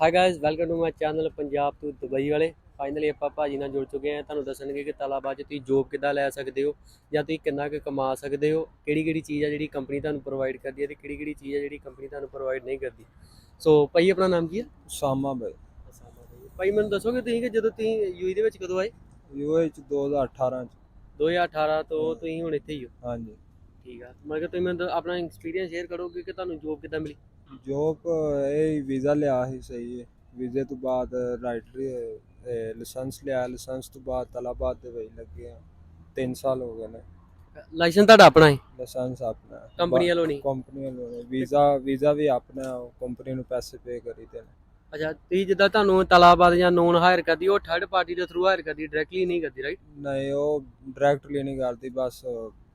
Hi guys welcome to my channel Punjab ਤੋਂ Dubai ਵਾਲੇ। Finally ਆਪਾਂ ਭਾਜੀ ਨਾਲ ਜੁੜ ਚੁੱਕੇ ਹਾਂ। ਤੁਹਾਨੂੰ ਦੱਸਣਗੇ ਕਿ ਤਾਲਾਬਾਦ 'ਚ ਤੁਸੀਂ ਜੋਬ ਕਿੱਦਾਂ ਲੈ ਸਕਦੇ ਹੋ ਜਾਂ ਤੁਸੀਂ ਕਿੰਨਾ ਕੁ ਕਮਾ ਸਕਦੇ ਹੋ। ਕਿਹੜੀ ਕਿਹੜੀ ਚੀਜ਼ ਆ ਜਿਹੜੀ ਕੰਪਨੀ ਤੁਹਾਨੂੰ ਪ੍ਰੋਵਾਈਡ ਕਰਦੀ ਹੈ ਤੇ ਕਿਹੜੀ ਕਿਹੜੀ ਚੀਜ਼ ਆ ਜਿਹੜੀ ਕੰਪਨੀ ਤੁਹਾਨੂੰ ਪ੍ਰੋਵਾਈਡ ਨਹੀਂ ਕਰਦੀ। ਸੋ ਭਾਈ ਆਪਣਾ ਨਾਮ ਕੀ ਹੈ? ਸਾਮਾ ਬਾਈ। ਭਾਈ ਮੈਨੂੰ ਦੱਸੋਗੇ ਤੁਸੀਂ ਕਿ ਜਦੋਂ ਤੁਸੀਂ ਯੂਈ ਦੇ ਵਿੱਚ ਕਦੋਂ ਆਏ? ਯੂਏ ਚ। 2018 ਚ 2018 ਤੋਂ ਤੁਸੀਂ ਹੁਣ ਇੱਥੇ ਹੀ ਹੋ। ਹਾਂਜੀ। ਠੀਕ ਆ। ਮਤਲਬ ਕਿ ਤੁਸੀਂ ਮੈਨੂੰ ਦ- ਆਪਣਾ ਐਕਸਪੀਰੀਅੰਸ ਸ਼ੇਅਰ ਕਰੋਗੇ ਕਿ ਤੁਹਾਨੂੰ ਜੋਬ ਕਿੱਦਾਂ ਮਿਲੀ? ਜੋਬ ਇਹ ਵੀਜ਼ਾ ਲਿਆ ਸੀ ਸਹੀ ਹੈ। ਵੀਜ਼ੇ ਤੋਂ ਬਾਅਦ ਰਾਈਟਰੀ ਲਾਇਸੈਂਸ ਲਿਆ। ਲਾਇਸੈਂਸ ਤੋਂ ਬਾਅਦ ਤਲਾਬਾਦ ਦੇ ਵਿੱਚ ਲੱਗੇ ਆ 3 ਸਾਲ ਹੋ ਗਏ ਨੇ। ਲਾਇਸੈਂਸ ਤੁਹਾਡਾ ਆਪਣਾ ਹੈ? ਲਾਇਸੈਂਸ ਆਪਣਾ ਕੰਪਨੀ ਵੱਲੋਂ ਨਹੀਂ? ਕੰਪਨੀ ਵੱਲੋਂ ਨੇ ਵੀਜ਼ਾ ਵੀਜ਼ਾ ਵੀ ਆਪਣਾ ਕੰਪਨੀ ਨੂੰ ਪੈਸੇ ਪੇ ਕਰੀਦੇ ਨੇ। ਅੱਛਾ ਤੁਸੀਂ ਜਿੱਦਾਂ ਤੁਹਾਨੂੰ ਤਲਾਬਾਦ ਜਾਂ ਨੋਨ ਹਾਇਰ ਕਰਦੀ ਉਹ ਥਰਡ ਪਾਰਟੀ ਦੇ ਥਰੂ ਹਾਇਰ ਕਰਦੀ ਡਾਇਰੈਕਟਲੀ ਨਹੀਂ ਕਰਦੀ ਰਾਈਟ ਨਹੀਂ ਉਹ ਡਾਇਰੈਕਟਲੀ ਨਹੀਂ ਕਰਦੀ ਬਸ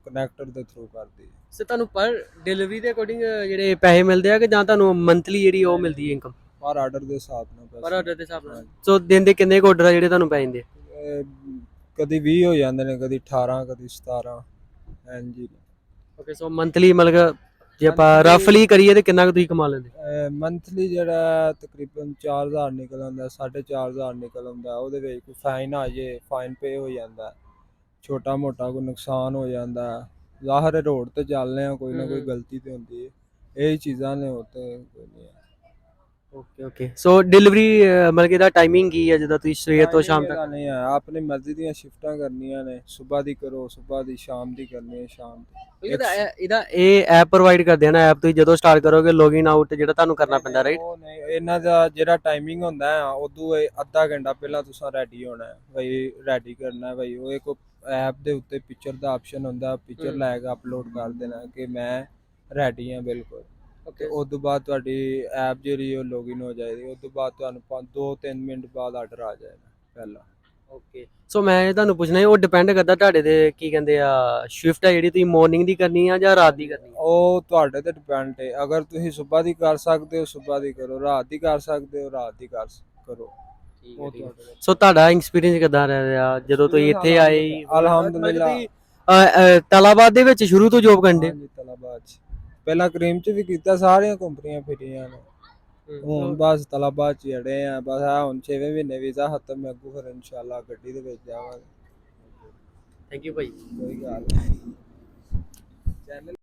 ਕਨੈਕਟਰ ਦੇ ਥਰੂ ਕਰਦੀ ਹੈ। ਸੋ ਤੁਹਾਨੂੰ ਪਰ ਡਿਲੀਵਰੀ ਦੇ ਅਕੋਰਡਿੰਗ ਜਿਹੜੇ ਪੈਸੇ ਮਿਲਦੇ ਆ ਕਿ ਜਾਂ ਤੁਹਾਨੂੰ ਮੰਥਲੀ ਜਿਹੜੀ ਉਹ ਮਿਲਦੀ ਹੈ ਇਨਕਮ ਪਰ ਆਰਡਰ ਦੇ ਹਿਸਾਬ ਨਾਲ ਪਰ ਪੈਸੇ ਆਰਡਰ ਦੇ ਹਿਸਾਬ ਨਾਲ। ਸੋ ਦਿਨ ਦੇ ਕਿੰਨੇ ਕੁ ਆਰਡਰ ਆ ਜਿਹੜੇ ਤੁਹਾਨੂੰ ਪੈ ਜਾਂਦੇ ਆ? ਕਦੀ 20 ਹੋ ਜਾਂਦੇ ਨੇ ਕਦੀ 18 ਕਦੀ 17 ਹਾਂਜੀ। ਓਕੇ ਸੋ ਮੰਥਲੀ ਮਤਲਬ ਜੇ ਆਪਾਂ ਰਫਲੀ ਕਰੀਏ ਤੇ ਕਿੰਨਾ ਕੁ ਤੁਸੀਂ ਕਮਾ ਲੈਂਦੇ? ਮੰਥਲੀ ਜਿਹੜਾ ਤਕਰੀਬਨ 4000 ਨਿਕਲ ਆਉਂਦਾ 4500 ਨਿਕਲ ਆਉਂਦਾ ਉਹਦੇ ਵਿੱਚ ਕੋਈ ਫਾਈਨ ਆ ਜੇ ਫਾਈਨ ਪੇ ਹੋ ਜਾਂਦਾ। ਛੋਟਾ ਮੋਟਾ ਕੋਈ ਨੁਕਸਾਨ ਹੋ ਜਾਂਦਾ ਜ਼ਾਹਰ ਹੈ ਰੋਡ ਤੇ ਚੱਲਦੇ ਆ ਕੋਈ ਨਾ ਕੋਈ। ਗਲਤੀ ਤੇ ਹੁੰਦੀ ਹੈ। ਇਹ ਚੀਜ਼ਾਂ ਨੇ ਹੋਰ ਤੇ ਕੋਈ ਨਹੀਂ ਓਕੇ ਓਕੇ ਸੋ ਡਿਲੀਵਰੀ ਮਤਲਬ ਕਿ ਇਹਦਾ ਟਾਈਮਿੰਗ ਕੀ ਹੈ ਜਦੋਂ ਤੁਸੀਂ ਸਵੇਰ ਤੋਂ ਸ਼ਾਮ ਤੱਕ? ਨਹੀਂ ਹੈ। ਆਪਣੀ ਮਰਜ਼ੀ ਦੀਆਂ ਸ਼ਿਫਟਾਂ ਕਰਨੀਆਂ ਨੇ। ਸਵੇਰ ਦੀ ਕਰੋ ਸਵੇਰ ਦੀ ਸ਼ਾਮ ਦੀ ਕਰਨੀ ਹੈ ਸ਼ਾਮ ਦੀ। ਇਹਦਾ ਇਹਦਾ ਇਹ ਐਪ ਪ੍ਰੋਵਾਈਡ ਕਰਦੇ ਆ ਨਾ ਐਪ ਤੁਸੀਂ ਜਦੋਂ ਸਟਾਰਟ ਕਰੋਗੇ ਲੌਗਇਨ ਆਊਟ ਜਿਹੜਾ ਤੁਹਾਨੂੰ ਕਰਨਾ ਪੈਂਦਾ ਰਾਈਟ ਉਹ ਨਹੀਂ। ਇਹਨਾਂ ਦਾ ਜਿਹੜਾ ਟਾਈਮਿੰਗ ਹੁੰਦਾ ਹੈ ਉਦੋਂ ਇਹ ਅੱਧਾ ਘੰਟਾ ਪਹਿਲਾਂ ਤੁਸੀਂ ਰੈਡੀ ਹੋਣਾ ਹੈ। ਬਈ ਰੈਡੀ ਕਰਨਾ ਹੈ ਬਈ ਉਹ ਇੱਕ ਐਪ ਦੇ ਉੱਤੇ ਪਿਕਚਰ ਦਾ ਆਪਸ਼ਨ ਹੁੰਦਾ ਪਿਕਚਰ। ਲੈ ਕੇ ਅਪਲੋਡ ਕਰ ਦੇਣਾ ਕਿ ਮੈਂ ਰੈਡੀ ਹਾਂ ਬਿਲਕੁਲ। ਤੇ ਉਸ ਤੋਂ ਬਾਅਦ ਤੁਹਾਡੀ ਐਪ ਜਿਹੜੀ ਉਹ ਲੌਗਇਨ ਹੋ ਜਾਏਗੀ ਉਸ ਤੋਂ ਬਾਅਦ ਤੁਹਾਨੂੰ 2-3 ਮਿੰਟ ਬਾਅਦ ਆਰਡਰ ਆ ਜਾਏਗਾ ਪਹਿਲਾ। ਓਕੇ ਸੋ ਮੈਂ ਇਹ ਤੁਹਾਨੂੰ ਪੁੱਛਣਾ ਸੀ ਉਹ ਡਿਪੈਂਡ ਕਰਦਾ ਤੁਹਾਡੇ ਤੇ ਕੀ ਕਹਿੰਦੇ ਆ ਸ਼ਿਫਟ ਹੈ ਜਿਹੜੀ ਤੁਸੀਂ ਮਾਰਨਿੰਗ ਦੀ ਕਰਨੀ ਆ ਜਾਂ ਰਾਤ ਦੀ ਕਰਨੀ ਆ? ਉਹ ਤੁਹਾਡੇ ਤੇ ਡਿਪੈਂਡ ਹੈ ਅਗਰ ਤੁਸੀਂ ਸਵੇਰ ਦੀ ਕਰ ਸਕਦੇ ਹੋ ਸਵੇਰ ਦੀ ਕਰੋ। ਰਾਤ ਦੀ ਕਰ ਸਕਦੇ ਹੋ ਰਾਤ ਦੀ ਕਰ ਸ- ਕਰੋ ਉਹ। ਤੁਹਾਡੇ ਤੇ ਸੋ ਤੁਹਾਡਾ ਐਕਸਪੀਰੀਅੰਸ ਕਿਦਾਂ ਰਿਹਾ ਜਦੋਂ ਤੁਸੀਂ ਇੱਥੇ ਆਏ? ਅਲਹਮਦੁਲਿਲਾ ਤਲਾਬਾਦ ਦੇ ਵਿੱਚ ਸ਼ੁਰੂ ਤੋਂ ਜੋਬ ਕਰਦੇ ਹਾਂਜੀ ਤਲਾਬਾਦ ਚ। ਪਹਿਲਾਂ ਕਰੀਮ ਚ ਵੀ ਕੀਤਾ ਸਾਰੀਆਂ ਕੰਪਨੀਆਂ ਫਿਰੀਆਂ ਨੇ। ਹੁਣ ਬਸ ਤਲਾਬਾਦ ਚ ਜੜੇ ਆ ਬਸ ਆ ਹੁਣ 6ਵੇਂ ਮਹੀਨੇ ਵੀਜ਼ਾ ਖਤਮ ਮੈਂ ਅੱਗੋਂ ਫਿਰ ਇਨਸ਼ਾਅੱਲਾ ਗੱਡੀ ਦੇ ਵਿੱਚ ਜਾਵਾਂਗੇ। ਥੈਂਕ ਯੂ ਭਾਈ। ਕੋਈ ਗੱਲ ਨਹੀਂ ਚੈਨਲ